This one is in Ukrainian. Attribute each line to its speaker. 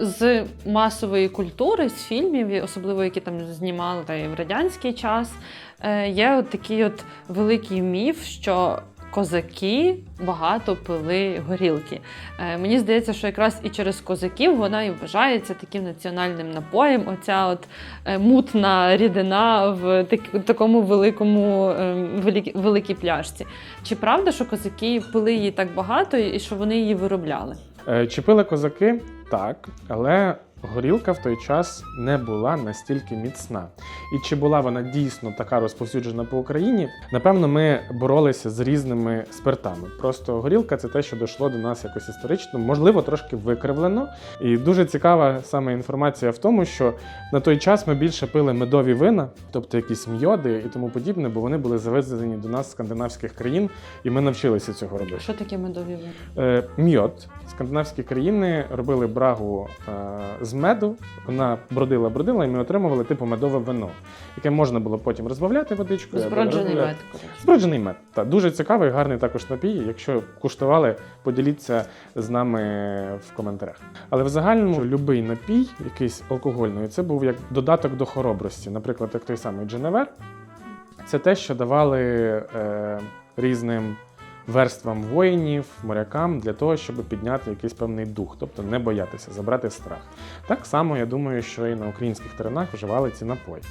Speaker 1: З масової культури, з фільмів, особливо які там знімали в радянський час, е, є от такий от великий міф, що козаки багато пили горілки. Е, Мені здається, що якраз і через козаків вона і вважається таким національним напоєм. Оця от е, мутна рідина в такому великому великій, пляшці. Чи правда, що козаки пили її так багато і що вони її виробляли?
Speaker 2: Чи пили козаки? Так, але горілка в той час не була настільки міцна. І чи була вона дійсно така розповсюджена по Україні? Напевно, ми боролися з різними спиртами. Просто горілка це те, що дійшло до нас якось історично, можливо, трошки викривлено. І дуже цікава саме інформація в тому, що на той час ми більше пили медові вина, тобто якісь мйоди і тому подібне, бо вони були завезені до нас з скандинавських країн, і ми навчилися цього робити.
Speaker 1: Що таке медові вина?
Speaker 2: Е, мьод. Скандинавські країни робили брагу е, з меду. Вона бродила, бродила, і ми отримували типу медове вино, яке можна було потім розбавляти водичкою.
Speaker 1: Зброджений мед.
Speaker 2: Зброджений мед. Та дуже цікавий, гарний також напій. Якщо куштували, поділіться з нами в коментарях. Але в загальному будь-який напій, якийсь алкогольний, це був як додаток до хоробрості. Наприклад, як той самий Дженевер. Це те, що давали е, різним верствам воїнів, морякам для того, щоб підняти якийсь певний дух, тобто не боятися, забрати страх. Так само я думаю, що і на українських теренах вживали ці напої.